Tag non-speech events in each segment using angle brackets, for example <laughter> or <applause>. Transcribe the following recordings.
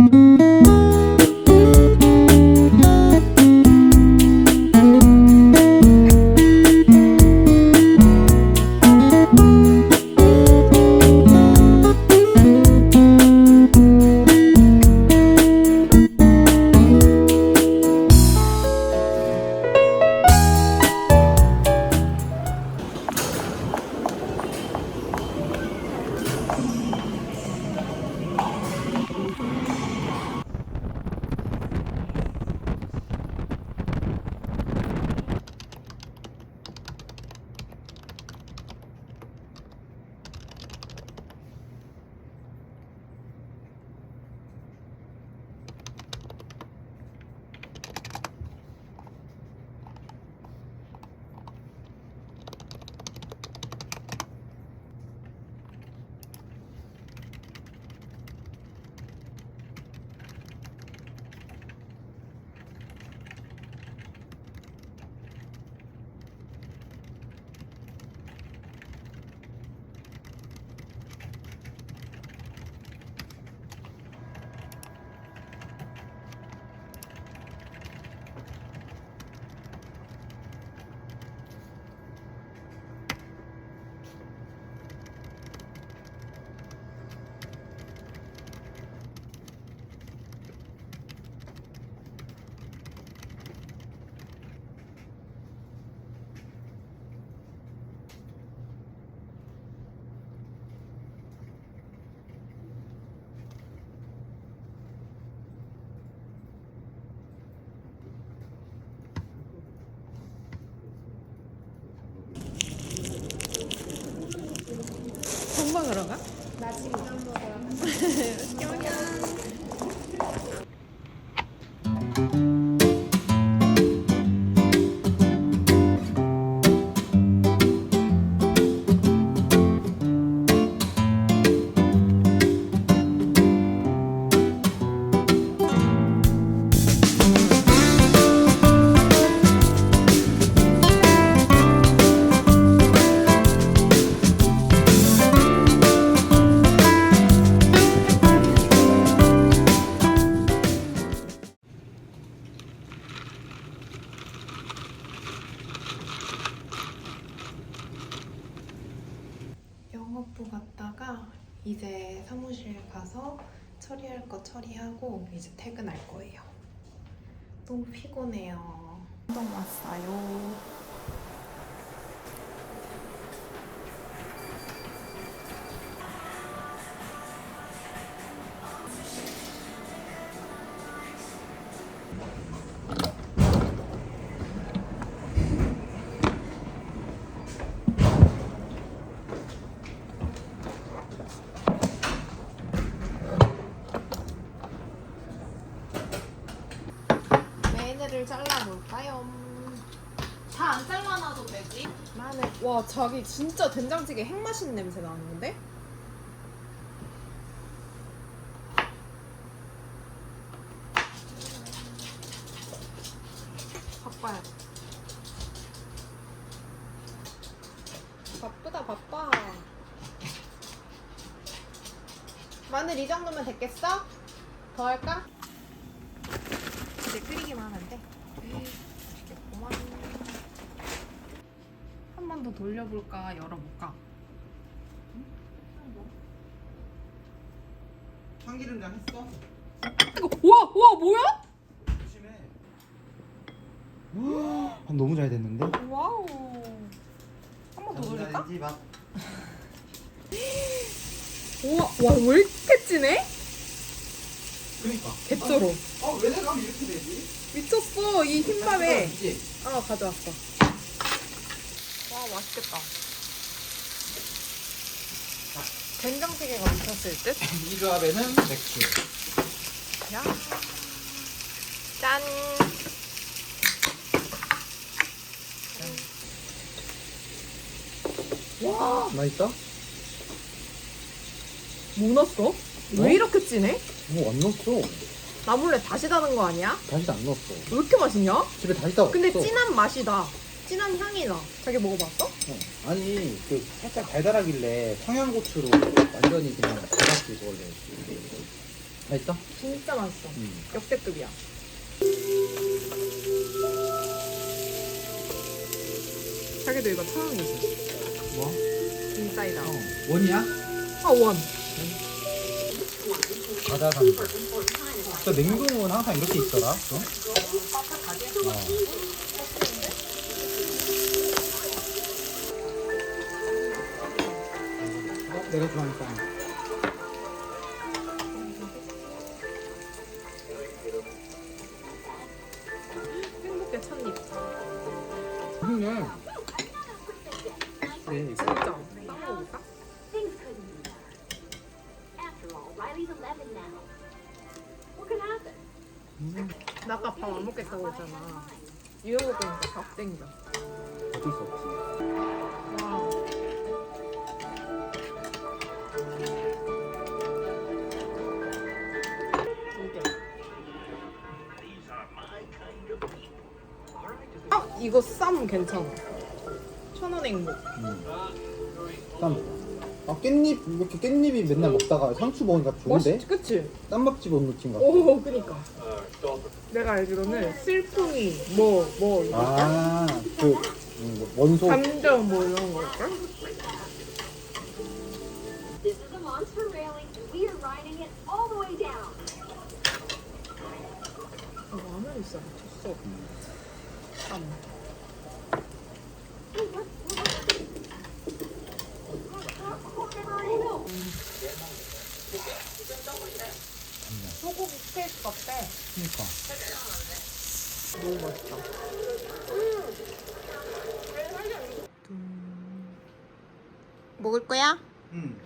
공방 Obrigado. 하고 이제 퇴근할 거예요. 너무 피곤해요. 운동 왔어요. 와 자기 진짜 된장찌개 핵 맛있는 냄새 나는데? 바빠야 돼. 바쁘다 바빠. 마늘 이 정도면 됐겠어? 더 할까? 이제 끓이기만 하면 돼. 맛있겠구만. 한 번 더 돌려볼까 열어볼까? 참기름장 했어? 이거 와, 와 뭐야? 조심해. 아, 너무 잘 됐는데? 와우. 한 번 더 돌릴까? 마. 우와, 와왜 이렇게 진해? 그니까. 개쩔어. 어, 왜 내가 이렇게 되지? 미쳤어 이 흰밥에. 있지? 아 가져왔어. 와 맛있겠다. 된장찌개가 미쳤을 듯? <laughs> 이 조합에는 맥주. 야. 짠. 와, 맛있어? 뭐 넣었어? 왜 어? 이렇게 진해? 뭐 안 넣었어. 나 몰래 다시 다는 거 아니야? 다시도 안 넣었어. 왜 이렇게 맛있냐? 집에 다시다 없어. 근데 진한 맛이 나. 진한 향이 나. 자기 먹어봤어? 어. 아니, 그 살짝 달달하길래 청양고추로 완전히 그냥 달았지, 원래. 맛있어? 진짜 맛있어. 응. 역대급이야. 자기도 이거 처음이지? 뭐? 인사이다. 어. 원이야? 아 원. 과자상. 저 냉동은 항상 이렇게 있더라. 또? 어. 어, 내가 좋아하는 빵. 행복의 첫입. 맛있네. 네. 진짜. 딱 먹을까? Things couldn't be better. After all, Riley's 11 now. What could happen? 나 아까 밥 안 먹겠다고 했잖아. 이거 먹으니까 밥 땡겨. 어쩔 수 없지. 이거 쌈 괜찮아. 천원 행복. 음. 쌈. 아 깻잎 이렇게 깻잎이 맨날 먹다가 상추 먹으니까 좋은데? 맛있지, 그치? 쌈밥집 온 느낌 같아. 오, 그니까. 내가 알기로는 슬픔이 뭐, 뭐, 이거 아, 그 음, 뭐 원소. 감정 뭐 이런 걸까? This is a monster railing, and we are riding it all the way down. 아, 라면 있어, 미쳤어. 쌈. Hey, what? Whatever I know. 소고기 스테이크 같아. 그러니까. 너무 맛있다. 먹을 거야? 음.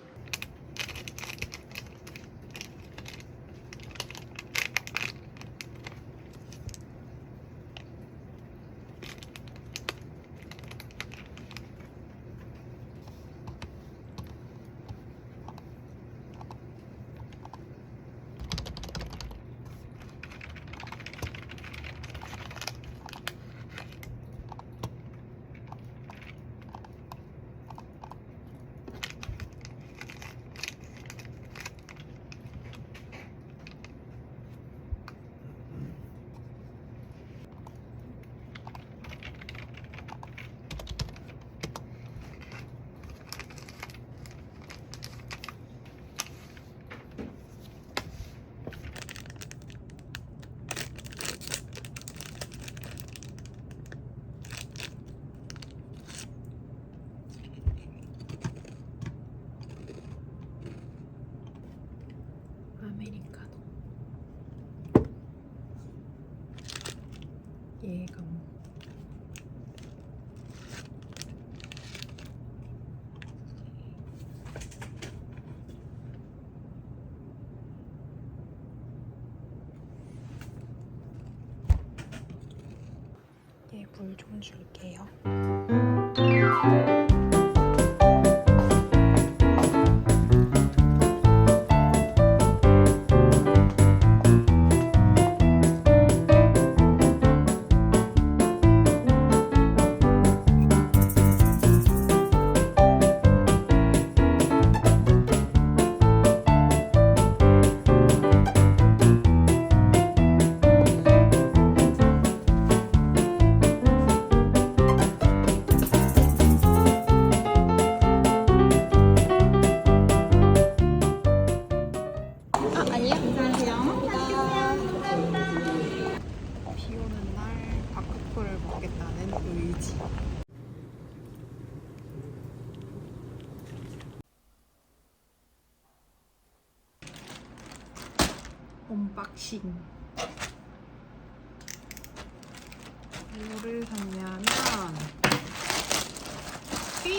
아메리카노. 얘가 뭐. 얘 물 좀 줄게요.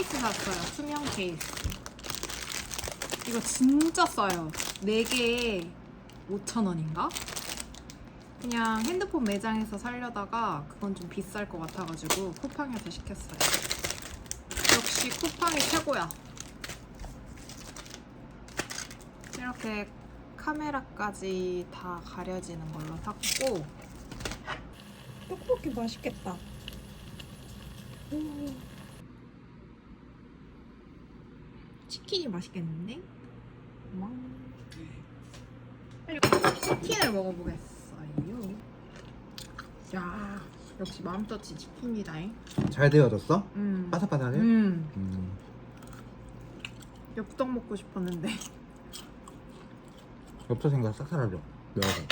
케이스 샀어요. 투명 케이스. 이거 진짜 싸요. 4개에 5,000원인가? 그냥 핸드폰 매장에서 살려다가 그건 좀 비쌀 것 같아가지고 쿠팡에서 시켰어요. 역시 쿠팡이 최고야. 이렇게 카메라까지 다 가려지는 걸로 샀고 떡볶이 맛있겠다. 오. 치킨이 맛있겠는데? 왕. 치킨을 먹어보겠어요. 야, 역시 마음터치 치킨이다잉. 잘 되어졌어? 음. 바삭바삭해? 음. 음. 엽떡 먹고 싶었는데. <laughs> 엽서 생각 싹 사라져 매워서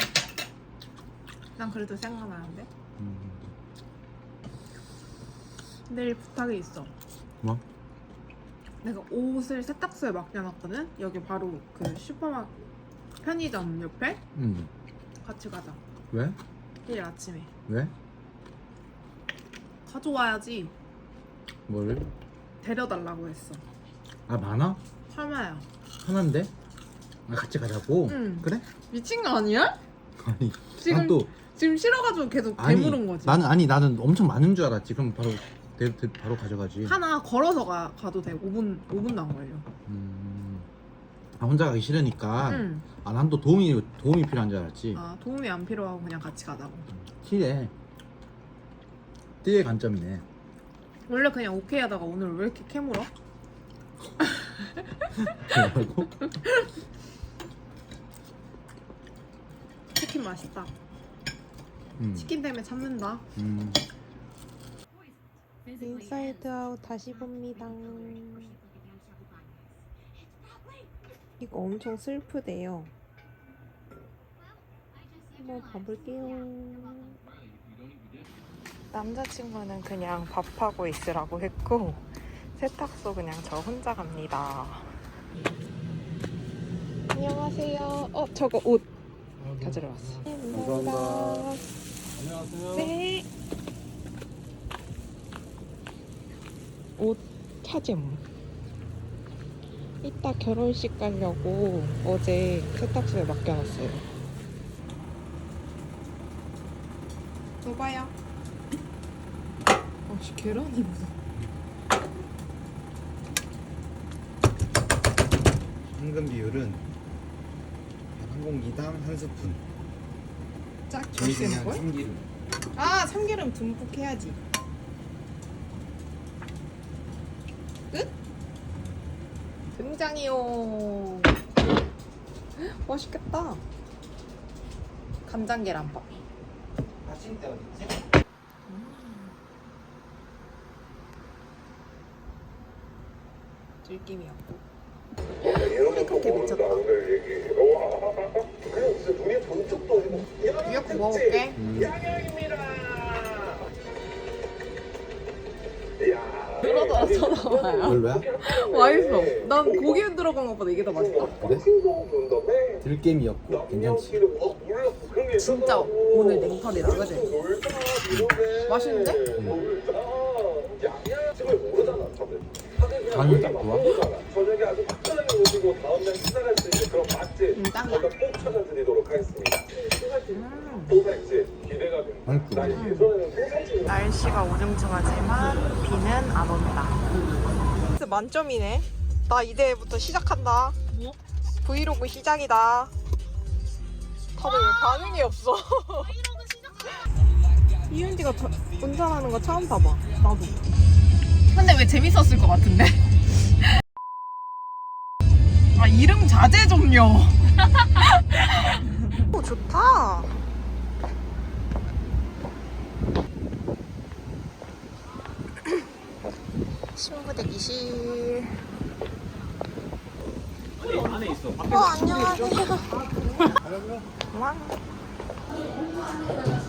난 그래도 생각나는데. 음. 내일 부탁이 있어. 뭐? 내가 옷을 세탁소에 맡겨놨거든. 여기 바로 그 슈퍼마켓 편의점 옆에 음. 같이 가자. 왜? 내일 아침에 왜? 가져와야지. 뭐를? 데려달라고 했어. 아 많아? 하나야. 하나인데? 아 같이 가자고? 응. 그래? 미친 거 아니야? 아니 지금 난 또 지금 싫어가지고 계속 아니 되물은 거지. 나는 아니 나는 엄청 많은 줄 알았지 그럼 바로 대, 대, 바로 가져가지 하나 걸어서 가, 가도 돼. 5분 5분도 안 걸려. 음. 아 혼자 가기 싫으니까 응. 아 난 또 도움이 도움이 필요한 줄 알았지 아 도움이 안 필요하고 그냥 같이 가자고. 띠래 띠의 관점이네 원래 그냥 오케이 하다가 오늘 왜 이렇게 캐물어? 뭐라고? 치킨 맛있다. 음. 치킨 때문에 참는다. 음. 인사이드 아웃 다시 봅니다. 이거 엄청 슬프대요. 한번 봐볼게요. 남자친구는 그냥 밥하고 있으라고 했고 세탁소 그냥 저 혼자 갑니다. 안녕하세요. 어 저거 옷 가지러 왔어. 감사합니다. 안녕하세요 네. 옷 차짐. 이따 결혼식 가려고 어제 세탁소에 맡겨놨어요. 또 봐요. 어씨 계란이 무슨? 황금 비율은 한 공기당 한 스푼 짝 저희 그냥 걸? 참기름 아 참기름 듬뿍 해야지. 끝? 등장이요. 맛있겠다. 간장 계란밥. 받침대 어딨지? 들김이었고. 이렇게 미쳤다. 미역국 먹어볼게. 들 어도 쳐다봐요. 별로야? 맛있어. 난 고기 들어간 것보다 이게 더 맛있다. 그래? 들깨미였고 괜찮지 진짜 오늘 냉털이다, 그지? 맛있는데? 간이 딱 좋아? 음, 짱이야. 맛있지? 날씨가 우중충하지만 비는 안 온다. 만점이네. 나 이제부터 시작한다. 브이로그 시작이다. 다들 왜 반응이 없어? <laughs> 이은지가 저- 운전하는 거 처음 봐봐. 나도. 근데 왜 재밌었을 것 같은데? 아 이름 자제 좀요. <laughs> 오 좋다. 친구 대기실. 안에 있어 어, 안녕하세요. <laughs>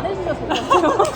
안 해주셔서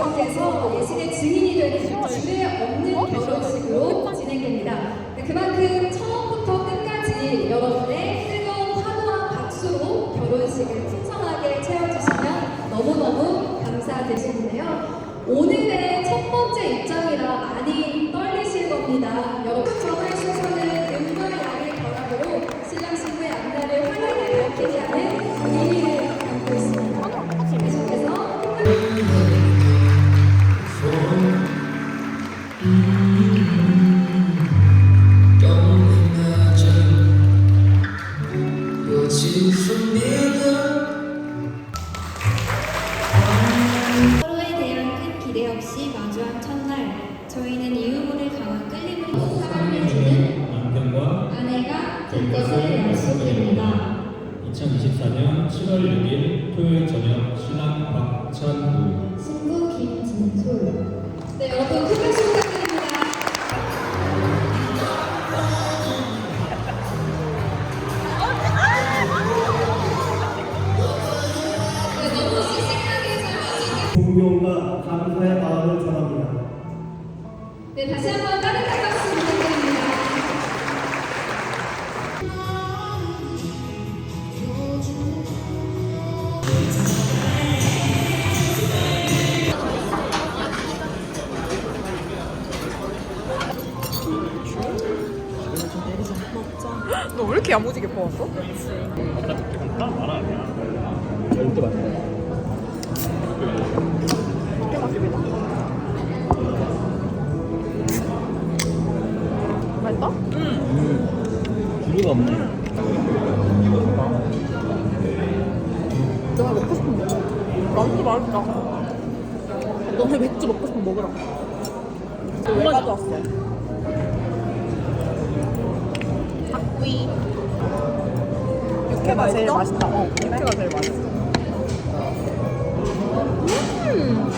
가운데서 예식의 증인이 되는 주례 없는 결혼식으로 진행됩니다. 네, 그만큼 처음부터 끝까지 여러분의 뜨거운 환호와 박수로 결혼식을 풍성하게 채워주시면 너무너무 감사드리는데요. 오늘의 첫 번째 입장이라 많이 떨리실 겁니다. 존경과 감사의 마음을 전합니다. 네, 다시 한번 따뜻한 박수 부탁드립니다. 너 왜 이렇게 야무지게 퍼왔어? 주류가 없네. 내가 먹고 싶은 거. 맛있어 맛있다. 너네 맥주 먹고 싶으면 먹으라. 왜 가져왔어? 닭구이. 육회가 제일 맛있다. 어, 육회가 제일 맛있어. 음.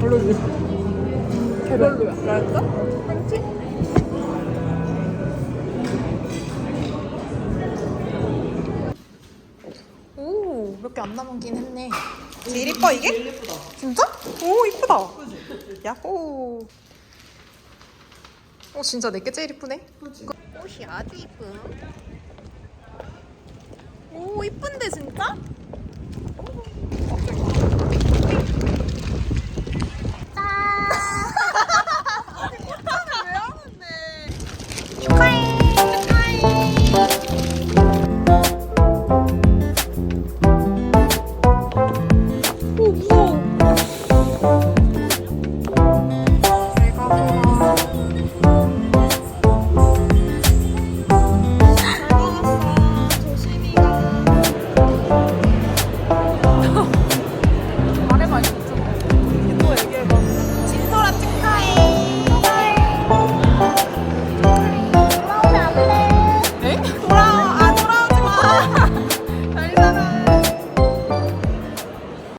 별로지. 개별로야. 맛있어? 그렇 몇 개 안 남긴 했네. 제일 이뻐 이게? 제일 예쁘다. 진짜? 오 이쁘다. 야호. 오 진짜 내게 제일 이쁘네. 옷이 아주 이쁨. 오 이쁜데 진짜? 짠! <laughs> 왜 하는데? 축하해.